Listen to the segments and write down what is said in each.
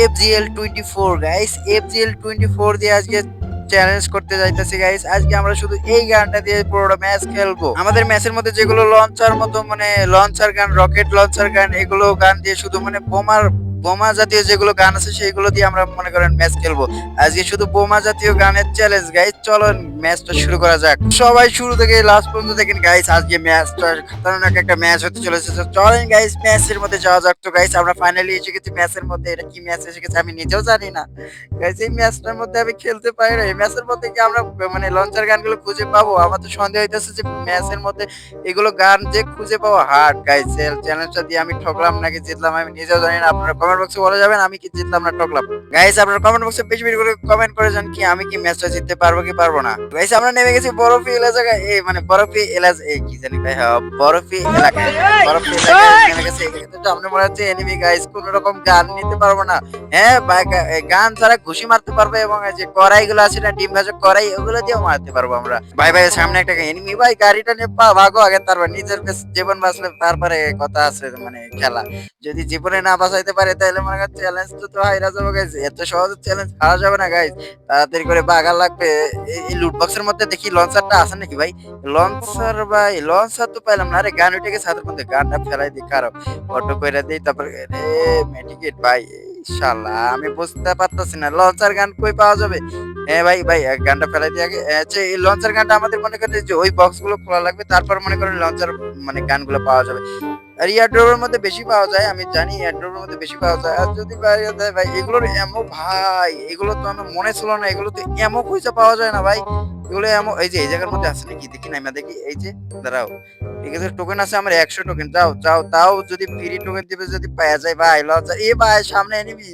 FGL twenty four guys FGL twenty four দিয়ে আজকে challenge করতে যাইতেছি গাইস আজকে আমরা শুধু এই গানটা দিয়ে পুরোটা ম্যাচ খেলব। আমাদের ম্যাচের মধ্যে যেগুলো লঞ্চার মতো মানে লঞ্চার গান রকেট লঞ্চার গান, এগুলো গান দিয়ে শুধু মানে বোমার বোমা জাতীয় যেগুলো গান আছে সেগুলো দিয়ে আমরা মনে করেন ম্যাচ খেলব। আজকে শুধু বোমা জাতীয় গানের চ্যালেঞ্জ গাইস চলো ম্যাচটা শুরু করা যাক। সবাই শুরু থেকে লাস্ট পর্যন্ত দেখেন গাইস আজকে ম্যাচটা খতরনাক একটা ম্যাচ হতে চলেছে। চলেন গাইস ম্যাচের মধ্যে যাওয়া যাক। তো গাইস আমরা ফাইনালি এসে গেছি ম্যাচের মধ্যে। এটা কি ম্যাচ এসে গেছে আমি নিজেও জানি না। গাইস এই ম্যাচটার মধ্যে আমি খেলতে পারি না এই ম্যাচের মধ্যে কি আমরা মানে লঞ্চার গানগুলো খুঁজে পাবো? আমার তো সন্দেহ হইতেছে যে ম্যাচের মধ্যে এগুলো গান যে খুঁজে পাওয়া হার্ড গাইস চ্যালেঞ্জটা দিয়ে আমি ঠকলাম নাকি জিতলাম আমি নিজেও জানি না। আপনারা কমেন্ট বক্সে বলে যাবেন আমি কি জিতলাম না ঠকলাম। গাইস আপনারা কমেন্ট বক্সে বেশি বেশি করে কমেন্ট করে যান কি আমি কি ম্যাচটা জিততে পারব কি পারব না। গাইস আমরা নেমে গেছি বরফি এলাকা এই মানে বরফি এলাজ এই কি জানি ভাই হ্যাঁ, বরফি এলাকা বরফি এলাকায় নেমে গেছি কিন্তু আমরা মনে হচ্ছে এনিমি গাইস কোন রকম গান নিতে পারব না। হ্যাঁ গান ছাড়া ঘুষি মারতে পারবে এবং এই যে কড়াই গুলো আছে না ডিম ভাজা কড়াই ওগুলো দিয়েও মারতে পারব আমরা। ভাই ভাই সামনে একটা এনিমি ভাই গাড়িটা নিয়ে পা ভাগো আগে তারপর নিজের জীবন বাঁচলে তারপরে কথা আছে মানে খেলা। যদি জীবনে না বাঁচাইতে পারে তাহলে মনে করেন চ্যালেঞ্জ তো তো হাইরা যাবে গাইজ এত সহজে চ্যালেঞ্জ হারা যাবে না গাইজ তাড়াতাড়ি করে বাগা লাগবে। এই- লুট বক্সের মধ্যে দেখি লঞ্চারটা আছে নাকি ভাই? লঞ্চার ভাই লঞ্চার তো পাইলাম না। আরে গান উঠে গেছে, হাতের মধ্যে গানটা ফেলাই দিই, কারও অটো করে দিই, তারপর রে মেডিকেট ভাই শালা, আমি বুঝতে পারতাছি না। লঞ্চার গান কই পাওয়া যাবে? হ্যাঁ ভাই ভাই গানটা ফেলাই দিয়ে আগে। আচ্ছা এই লঞ্চার গানটা আমাদের মনে করেন যে ওই বক্সগুলো খোলা লাগবে, তারপর মনে করেন লঞ্চার মানে গানগুলো পাওয়া যাবে। আর ইয়ারড্রপের মধ্যে বেশি পাওয়া যায়, আমি জানি ইয়ারড্রপের মধ্যে বেশি পাওয়া যায়। আর যদি ভাই এগুলোর এমো ভাই, এগুলো তো আমার মনে ছিল না এগুলো তো এমো পয়সা পাওয়া যায় না ভাই। এগুলো এমো এই যে, এই জায়গার মধ্যে আছে নাকি? দেখি না, আমরা দেখি, এই যে, দাঁড়াও। ঠিক আছে টোকেন আছে আমার একশো টোকেন যাও যাও, তাও যদি ফ্রি টোকেন দিবে যদি পাওয়া যায় ভাই, লঞ্চার, এ ভাই, সামনে এনিমি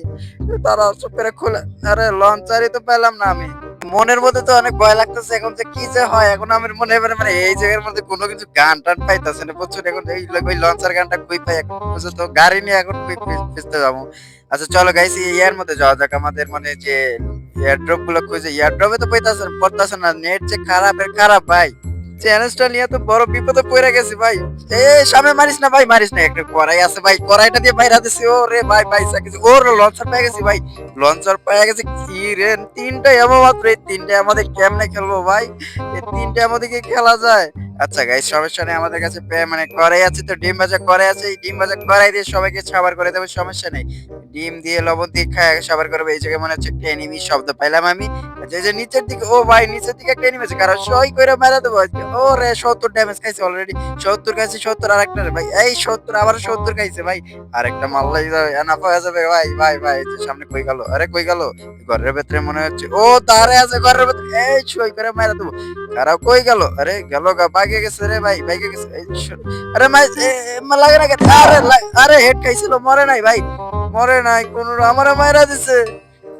তারা চুপেরা খোলা, আরে লঞ্চারই তো পেলাম না আমি। মনের মধ্যে তো অনেক ভয় লাগতেছে এখন যে কি যে হয়, এখন আমার মনে হয় মানে এই জায়গার মধ্যে কোনো কিছু গান টান পাইতেছে না প্রচুর এখন এই লঞ্চার গানটা কই পাই এখন তো গাড়ি নিয়ে এখন কই ফিরতে যাব। আচ্ছা চলো গাইস ইয়ার মধ্যে যাওয়া যাক। আমাদের মানে যে এয়ারড্রপগুলো খুঁজে এয়ারড্রপে তো পাইতেছে পড়তেছে না। নেট যে খারাপের খারাপ, ভাই। চ্যালেঞ্জটা নিয়ে তো বড় বিপদে পড়ে গেছি ভাই। এ, সামনে মারিস না ভাই, মারিস না। একটা কড়াই আছে ভাই, কড়াইটা দিয়ে বাইরে দিছি। ও রে ভাই ভাই সাকিছি ওর লঞ্চার পেয়ে গেছি ভাই। লঞ্চার পেয়ে গেছি কি রে? তিনটা এমন মাত্র, এই তিনটা আমাদের কেমনে খেলব ভাই? এই তিনটা আমাদের কি খেলা যায়। আচ্ছা গাইস সমস্যা নেই, আমাদের কাছে মানে কড়াই আছে, তো ডিম ভাজা কড়াই আছে। এই ডিম ভাজা কড়াই দিয়ে সবাইকে সাবার করে দেবো, সমস্যা নেই। ডিম দিয়ে লবণ দিয়ে খায় সাবার করবে। এই জায়গায় মনে হচ্ছে একটা এনিমি শব্দ পাইলাম আমি। এই যে নিচের দিকে, ও ভাই, নিচের দিকে একটা এনিমি আছে। কারণ সই করে মেরে দেবো আজকে। ও রে সত্তর ড্যামেজ খাইছে অলরেডি সত্তর খাইছে, সত্তর আর একটা ভাই, এই সত্তর, আবার সত্তর খাইছে, ভাই। আর একটা মাল্লাই এনাফ হয়ে যাবে, ভাই ভাই ভাই। যে সামনে কই গেল? আরে, কই গেল? ঘরের ভেতরে মনে হচ্ছে, ও দাঁড়ে আছে ঘরের ভেতরে। এই সই করে মেরে দেবো। কারা কই গেল? আরে, গেল গা বাইকে গেছে রে ভাই বাইকে গেছে। আরে মাই লাগে না? আরে আরে হেড খাইছিল, মরে নাই ভাই। মরে নাই, কোন আমার মায়েরা দিছে।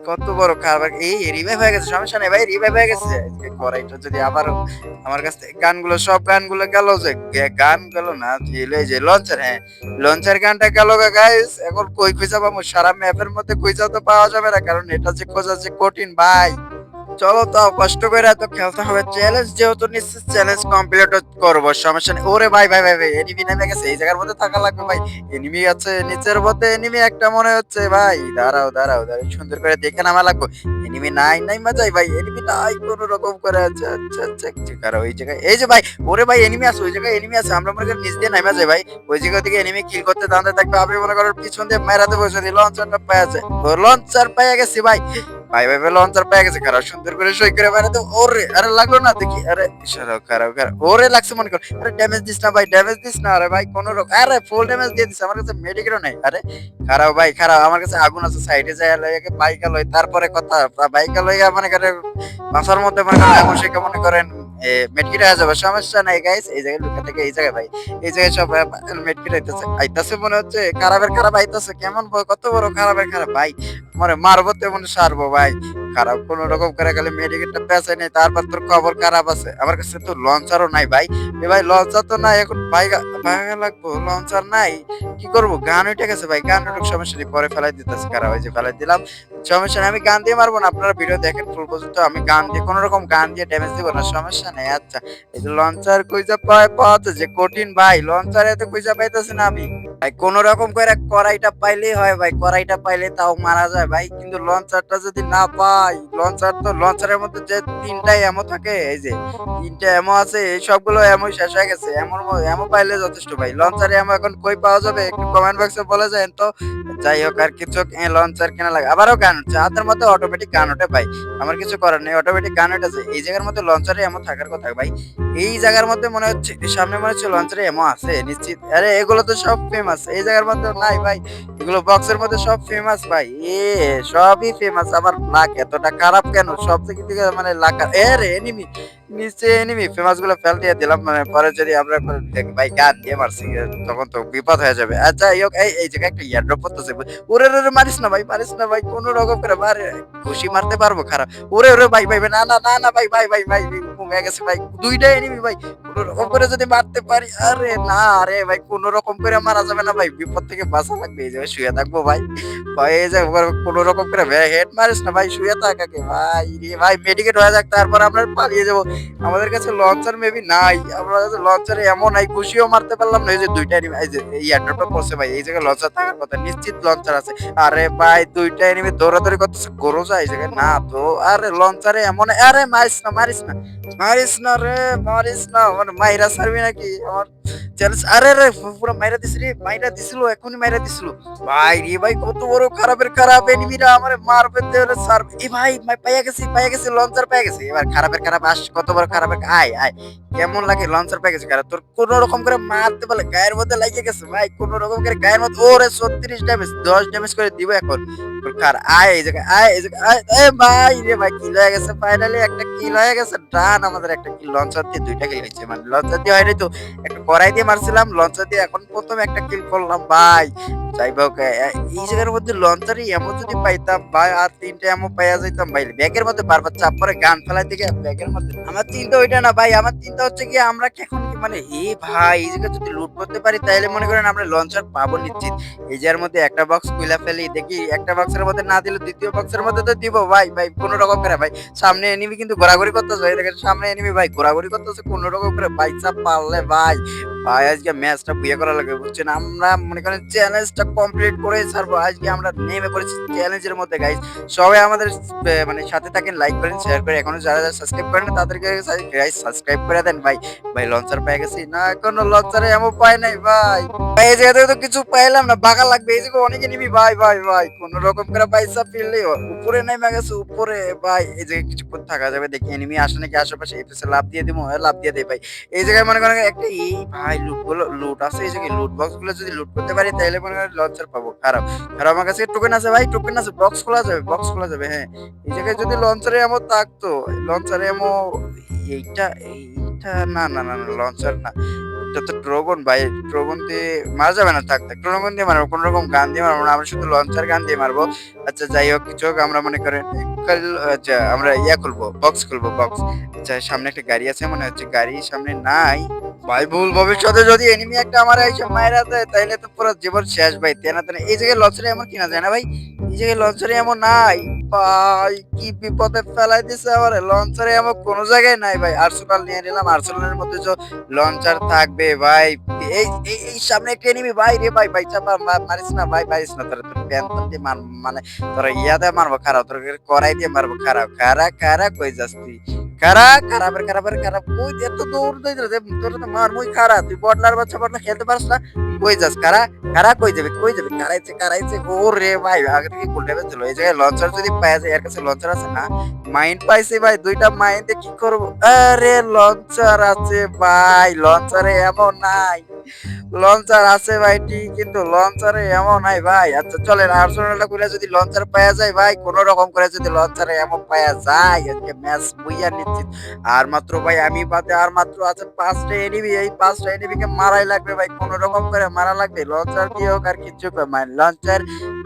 কত বড় কারবার। এই রিভাইভ হয়ে গেছে সমস্যা নেই ভাই রিভাইভ হয়ে গেছে। কড়াইটা যদি আবার আমার কাছে গানগুলো, সব গানগুলো গেল যে গান গেল না এই যে, লঞ্চার হ্যাঁ। লঞ্চার গানটা গেল গাইস এখন কই খুঁজা পাবো? সারা ম্যাপের মধ্যে খুঁজা তো পাওয়া যাবে না, কারণ এটা যে খোঁজা যে কঠিন, ভাই। চলো তাও কষ্ট করে এত খেলতে হবে। চ্যালেঞ্জ যেহেতু নিশ্চিত চ্যালেঞ্জ কমপ্লিট করব, সমস্যা নেই। ওরে ভাই ভাই ভাই ভাই এনিমি নেমে গেছে। এই জায়গার মধ্যে থাকা লাগবে ভাই। এনিমি আছে, নিচের মধ্যে এনিমি একটা মনে হচ্ছে। ভাই, দাঁড়াও দাঁড়াও দাঁড়াও সুন্দর করে দেখে নামা লাগবে। এনিমি নাই নাই, মজাই ভাই। এনিমি নাই, কোন রকম করে আছে। আচ্ছা আচ্ছা আচ্ছা কারও ওই জায়গায়। এই যে ভাই, ওরে ভাই এনিমি আছে, ওই জায়গায় এনিমি আছে। আমরা মনে করি নিচ দিয়ে নামা যায় ভাই। ওই জায়গা থেকে এনিমি কিল করতে দাঁড়াতে থাকবে। আমি মনে করেন পিছন দিয়ে মেরা দেবো, যদি লঞ্চারটা পেয়ে আছে লঞ্চার পেয়ে গেছি ভাই। ভাই ভাই ভাই, লঞ্চার পেয়ে গেছে, খারাপ, সুন্দর করে সই করে মেরে তো ওরে, আরে লাগল না দেখি, আরে খারাপ খারাপ। ওরে লাগছে মনে কর, আরে ড্যামেজ দিস না ভাই ড্যামেজ দিস না। আরে ভাই, কোন রকম আরে ফুল ড্যামেজ দিয়ে দিস আমার কাছে মেডিকেলও নাই। আরে খারাপ ভাই, খারাপ, আমার কাছে আগুন আছে সাইডে যায় লই তারপরে কথা বাইকা লইয়া মনে করে মাথার মধ্যে মনে আগুন শেখা মনে করেন সমস্যা নাই গাইস এই জায়গায় লুকা থেকে, এই জায়গায় ভাই, এই জায়গায় সব মনে হচ্ছে, খারাপের খারাপ কেমন কত বড় খারাপের খারাপ, ভাই। মানে মারবো তেমন সারবো ভাই। খারাপ কোন রকম করে গেলে মেডিকেটটা পেঁচে নেই, তারপর তোর খবর খারাপ আছে। আমার কাছে তো লঞ্চারও নাই ভাই। এ ভাই লঞ্চার তো নাই, এখন বাইগা বাইগা লাগবো, লঞ্চার নাই। কি করব? গান উঠে গেছে ভাই, গান উঠুক সমস্যা নেই পরে ফেলাই দিতেছে খারাপ যে ফেলাই দিলাম। সমস্যা নেই, আমি গান দিয়ে মারবো না, আপনারা ভিডিও দেখেন ফুল পর্যন্ত। আমি গান দিয়ে, কোনো রকম গান দিয়ে ড্যামেজ দিব না, সমস্যা নেই আচ্ছা। এই যে লঞ্চার কইজা পায়, পাওয়া যে কঠিন ভাই, লঞ্চার এত কইজা পাইতেছে না আমি। ভাই, কোন রকম করে কড়াইটা পাইলেই হয় ভাই, কড়াইটা পাইলে তাও মারা যায় ভাই। কিন্তু লঞ্চারটা যদি না পাই, লঞ্চার তো, লঞ্চারের মধ্যে যে তিনটা এমন থাকে, এই যে তিনটা এমন আছে, এই সবগুলো এমন শেষ হয়ে গেছে। এমন এমন পাইলে যথেষ্ট ভাই। লঞ্চারে এমন এখন কই পাওয়া যাবে? একটু কমেন্ট বক্সে বলে যায় তো। যাই হোক আর কিছু লঞ্চার কেনা লাগে। আবারও গান হচ্ছে হাতের মধ্যে অটোমেটিক গান ওঠে ভাই। আমার কিছু করার নেই অটোমেটিক গান উঠেছে। এই জায়গার মধ্যে লঞ্চারে এমন থাকার কথা ভাই। এই জায়গার মধ্যে মনে হচ্ছে সামনে মনে হচ্ছে লঞ্চারে এমন আছে, নিশ্চিত। আরে, এগুলো তো সব ফেমাস এই জায়গার মধ্যে নাই ভাই। এগুলো বক্সের মধ্যে সব ফেমাস ভাই। এ, সবই ফেমাস আবার লাক এতটা খারাপ কেন? সব থেকে মানে লাক এ রে এনিমি নিচে এনিমি ফেমাসগুলো ফেল দিয়ে দিলাম মানে পরে যদি আমরা দেখি, ভাই গান দিয়ে মারছি তখন তো বিপদ হয়ে যাবে। আচ্ছা এই এই জায়গায় একটা ইয়ার ড্রপ করতেছে ওরে রে মারিস না ভাই, মারিস না ভাই, কোন রকম করে মারে, খুশি মারতে পারব, খারাপ। ওরে ওরে ভাই ভাই না না না না, ভাই ভাই ভাই ভাই কমে গেছে ভাই দুইটা এনিমি ভাই, কোন রকম করে যদি মারতে পারি, আরে না, আরে ভাই, কোন রকম করে মারা যাবে না ভাই, বিপদ থেকে বাঁচা লাগবে, এই জায়গায় শুয়ে থাকব ভাই। ভাই, এই যে কোন রকম করে হেড মারিস না ভাই, শুয়ে থাক ভাই, রে ভাই মেডিকেট হয়ে যাক, তারপর আমরা পালিয়ে যাব। আমাদের কাছে লঞ্চার মেবি নাই, আমরা কাছে লঞ্চারে এমন নাই, খুশিও মারতে পারলাম না। এই যে দুইটা এনিমি এই যে এই এয়ারড্রপটা পড়ছে ভাই, এই জায়গায় লঞ্চার থাকার কথা, নিশ্চিত লঞ্চার আছে। আরে ভাই, দুইটা এনিমি দৌড়াদৌড়ি করতেছে, গরু যায় এই জায়গায়। না তো, আরে লঞ্চারে এমন আরে মারিস না মারিস না। মারিস না রে, মারিস না। মানে মাইরা সারবি নাকি? আমার চ্যালেঞ্জ আরে পুরো মাইরা দিস রে, মাইরা দিছিল, এখনই মাইরা দিছিল। ভাই রে ভাই, কত বড় খারাপের, খারাপ এনিমিরা মারবে এ ভাই ভাই পাইয়া গেছি পাইয়া গেছি লঞ্চার পেয়ে গেছি। এবার খারাপের, খারাপ আস, কত বড় খারাপের, আয় আয়। কেমন লাগে লঞ্চার পেয়ে গেছি খারাপ তোর কোন রকম করে মারতে বলে, গায়ের মধ্যে লাগিয়ে গেছে, ভাই, কোন রকম করে গায়ের মধ্যে, ওরে ছত্রিশ ড্যামেজ দশ ড্যামেজ করে দিব এখন। কার? আয়, এই জায়গায়, আয়, এই জায়গায়, আয়। এ ভাই রে ভাই কিল হয়ে গেছে ফাইনালি একটা কিল হয়ে গেছে। ডান, আমাদের একটা কিল লঞ্চার দিয়ে দুইটা কিল হয়েছে মানে লঞ্চার দিয়ে হয়নি তো। একটা কড়াই দিয়ে মারছিলাম লঞ্চার দিয়ে এখন প্রথম একটা কিল করলাম, ভাই। যাই হোক এই জায়গার মধ্যে লঞ্চারই এমন যদি পাইতাম ভাই আর এমন পাইয়া যাইতাম ভাই, ব্যাগের মধ্যে বারবার চাপ পরে গান ফেলাই ব্যাগের মধ্যে। আমার চিন্তা ওইটা না ভাই, আমার চিন্তা হচ্ছে কি আমরা এখন মানে এ ভাই, এই যদি লুট করতে পারি তাহলে মনে করেন আমরা লঞ্চার পাবো নিশ্চিত। এই জায়গার মধ্যে একটা বক্স খুলে ফেলি, দেখি একটা বক্সের মধ্যে না দিলে দ্বিতীয় বক্সের মধ্যে তো দিব ভাই ভাই কোনো রকম করে ভাই। সামনে এনিমি কিন্তু ঘোরাঘুরি করতেছে দেখেন সামনে এনিমি ভাই, ঘোরাঘুরি করতেছে কোনো রকম করে। ভাই, চাপ পারলে ভাই ভাই, আজকে ম্যাচটা বুয়ে করা লাগবে, বুঝছেন? আমরা মনে করেন চ্যালেঞ্জটা কমপ্লিট করে ছাড়বো। আজকে আমরা নেমে পড়েছি চ্যালেঞ্জের মধ্যে গাইজ সবাই আমাদের মানে সাথে থাকেন লাইক করেন শেয়ার করে এখনও যারা যারা সাবস্ক্রাইব করেন তাদেরকে গাইজ সাবস্ক্রাইব করে দেন, ভাই। ভাই লঞ্চার গেছি। না, এখনও লঞ্চারে এমন নাই, ভাই। ভাই, এই জায়গাতে তো কিছু পাইলাম না, বাঁকা লাগবে। এই জায়গায় অনেকে নিবি, ভাই ভাই ভাই। কোন রকম করে পয়সা ফিরলে উপরে নেমে গেছে, উপরে। ভাই, এই জায়গায় কিছুক্ষণ থাকা যাবে, দেখি এনিমি আসে নাকি আশেপাশে। এই পাশে লাভ দিয়ে দিব লাভ দিয়ে দেয়, ভাই। এই জায়গায় মনে করেন একটা এই ভাই লুটগুলো লুট আছে, এই যে লুট বক্সগুলো যদি লুট করতে পারি তাহলে মনে হয় লঞ্চার পাবো। খারাপ। আর আমার কাছে টোকেন আছে ভাই টোকেন আছে বক্স খোলা যাবে বক্স খোলা যাবে হ্যাঁ। এই জায়গায় যদি লঞ্চারে এমন থাকতো লঞ্চারে এমন এইটা এইটা না না না লঞ্চার না। ভাই দিয়ে মারা যাবে না দিয়ে মারবো রকম গান দিয়ে মারবো না, আমরা শুধু লঞ্চার গান দিয়ে মারবো। আচ্ছা যাই হোক, কিছু আমরা মনে করেন আচ্ছা আমরা ইয়া খুলবো বক্স খুলবো বক্স আচ্ছা সামনে একটা গাড়ি আছে, মনে হচ্ছে গাড়ি সামনে নাই। ভাই, ভুল ভবিষ্যতে যদি এনিমি একটা আমার এসে মায়েরা দেয়, তাইলে তো পুরো জীবন শেষ, ভাই। তেনা তেনা, এই জায়গায় লঞ্চারে এমন কিনা যায় না, ভাই? জায়গায় লঞ্চারে এমন নাই। ভাই, কি বিপদে ফেলাই দিছে আমার। লঞ্চারে এমন কোনো জায়গায় নাই ভাই। আর্সেনাল নিয়ে নিলাম। আর্সেনালের মধ্যে যে লঞ্চার থাকবে ভাই। এই এই সামনে একটা এনিমি ভাই রে ভাই। ভাই, চাপা মারিস না ভাই, মারিস না। তোরা তোর প্যান্টন দিয়ে মার মানে তোরা ইয়াতে মারবো, খারাপ। তোর করাই দিয়ে মারবো, খারাপ। খারা খারা, কই যাস তুই? খারা, খারাপের খারাপের, খারাপ। কই এত দৌড় রে তোর। তো মার মুই খারা। তুই বটলার বাচ্চা বটলা খেলতে পারছ না। কই যাস কারা কারা কই যাবে কই যাবে? কারাইছে কারাইছে ও রে ভাই, আগে থেকে গোল ড্যামেজ ছিল এই জায়গায় লঞ্চার যদি পাওয়া যায়, এর কাছে লঞ্চার আছে না মাইন্ড পাইছে ভাই, দুইটা মাইন্ডে কি করব? আরে লঞ্চার আছে ভাই লঞ্চারে এমন নাই। লঞ্চার আছে ভাই ঠিক কিন্তু লঞ্চারে এমন নাই ভাই। আচ্ছা চলেন আর্সেনালটা করে যদি লঞ্চার পাওয়া যায় ভাই কোন রকম করে যদি লঞ্চারে এমন পাওয়া যায়, আজকে ম্যাচ বুইয়া নিশ্চিত। আর মাত্র ভাই, আমি বাদে আর মাত্র আছে পাঁচটা এনিমি এই পাঁচটা এনিমিকে মারাই লাগবে ভাই কোন রকম করে মারা লাগবে। লঞ্চার দিয়ে হোক আর কিচ্ছু মানে লঞ্চার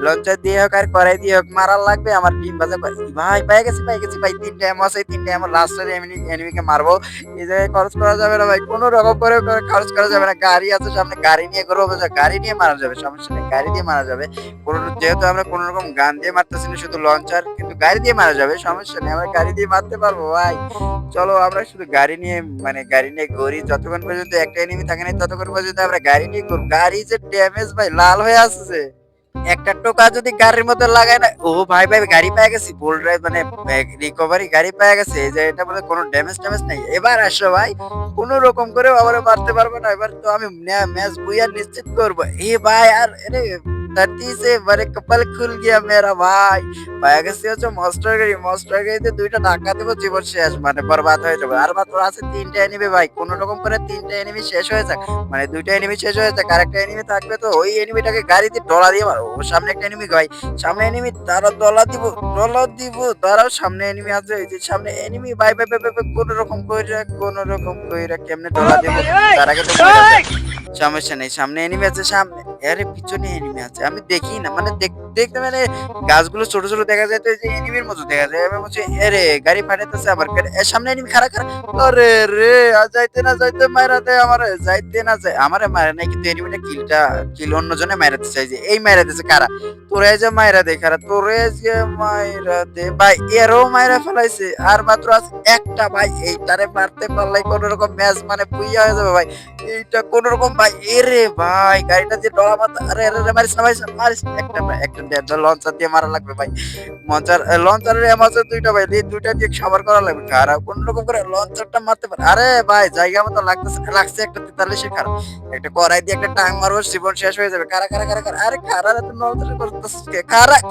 লঞ্চার দিয়ে হোক আর করাই দিয়ে হোক, মারা লাগবে, আমার টিম বাজে ভাই, পেয়ে গেছি পেয়ে গেছি। গেছি ভাই, তিনটা এমন আছে, তিনটা এমন লাস্টের এনিমিকে মারবো। এই জায়গায় খরচ করা যাবে না ভাই, কোনো রকম করে খরচ করা যাবে না। গাড়ি আছে সামনে, গাড়ি নিয়ে করব? গাড়ি নিয়ে মারা যাবে, সমস্যা নেই, গাড়ি দিয়ে মারা যাবে। কোনো যেহেতু আমরা কোনো রকম গান দিয়ে মারতেছি না, শুধু লঞ্চার কিন্তু গাড়ি দিয়ে মারা যাবে, সমস্যা নেই, আমরা গাড়ি দিয়ে মারতে পারব ভাই। চলো আমরা শুধু গাড়ি নিয়ে মানে গাড়ি নিয়ে ঘুরি, যতক্ষণ পর্যন্ত একটা এনিমি থাকে না, ততক্ষণ পর্যন্ত আমরা গাড়ি নিয়ে ঘুরি গাড়ি যে ড্যামেজ ভাই, লাল হয়ে আসছে একটা টোকা যদি গাড়ির মধ্যে লাগায় না, ও ভাই ভাই গাড়ি পেয়ে গেছি বোল মানে রিকভারি গাড়ি পেয়ে গেছে, এই যে এটা বলে কোনো ড্যামেজ ট্যামেজ নেই। এবার আসো ভাই, কোনো রকম করে আবার মারতে পারব না। এবার তো আমি ম্যাচ বুইয়া নিশ্চিত করব। এ ভাই আর ধরতি সে বারে কপাল খুল গিয়া মেরা ভাই পায়াগেছি হচ্ছে মাস্টার গাড়ি মাস্টার গাড়িতে দুইটা ধাক্কা দেবো জীবন শেষ মানে बर्बाद হয়ে যাবে আর মাত্র আছে তিনটা এনিমি ভাই কোন রকম করে তিনটা এনিমি শেষ হয়ে যাক মানে দুইটা এনিমি শেষ হয়ে যাক আরেকটা এনিমি থাকবে তো ওই এনিমিটাকে গাড়িতে ডলা দিয়ে মারো ও সামনে একটা এনিমি ভাই সামনে এনিমি তারা ডলা দিব ডলা দিব তারাও সামনে এনিমি আছে এই যে সামনে এনিমি ভাই ভাই ভাই ভাই কোন রকম কইরা কোন রকম কইরা কেমনে ডলা দিব তার আগে তো সমস্যা নেই সামনে এনিমি আছে সামনে এর পিছনে এনিমি আছে আমি দেখি না। মানে দেখতে মানে গাছগুলো ছোট ছোট দেখা যায় তো এই যে এনিমির মতো দেখা যায়। আমি বলছি আরে গাড়ি ফাটাইতেছে আবার সামনে এনিমি খারাপ খারাপ আরে রে আর যাইতে না যাইতে মাইরা দে আমারে যাইতে না যায় আমারে মারে নাই কিন্তু এনিমিটা কিলটা কিল অন্যজনে মাইরাতে চাইছে এই মাইরা দিছে কারা? তোরে যে মাইরা দে খারা তোরে যে মাইরা দে ভাই এরও মাইরা ফেলাইছে। আর মাত্র আছে একটা ভাই এইটারে মারতে পারলাই কোন রকম ম্যাচ মানে বুইয়া হয়ে যাবে ভাই। এইটা কোন রকম ভাই এরে ভাই গাড়িটা যে ডলা মাথা আরে আরে আরে, মারিস না মারিস মারিস মারতে আরে, ভাই, জায়গা মতো লাগতেছে, লাগছে একটা তেতাল্লিশে খারাপ একটা কড়াই দিয়ে একটা টাং মারবো, জীবন শেষ হয়ে যাবে। কারা কারা আরে খারা তো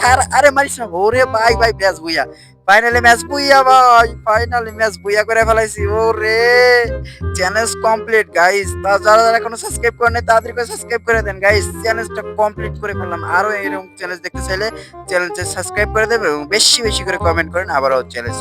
খারা আরে, মারিস না, ওরে ভাই ভাই, ব্যাস, বুইয়া। ফাইনালি ম্যাচ বুইয়া ভাই ফাইনালি ম্যাচ বুইয়া করে ফেলাইছি ও রে চ্যালেঞ্জ কমপ্লিট গাইস তা যারা যারা এখনও সাবস্ক্রাইব করেন নাই, তাড়াতাড়ি করে সাবস্ক্রাইব করে দেন গাইস চ্যালেঞ্জটা কমপ্লিট করে ফেললাম। আরও এরকম চ্যালেঞ্জ দেখতে চাইলে চ্যানেলটা সাবস্ক্রাইব করে দেবেন এবং বেশি বেশি করে কমেন্ট করেন, আবারও চ্যালেঞ্জ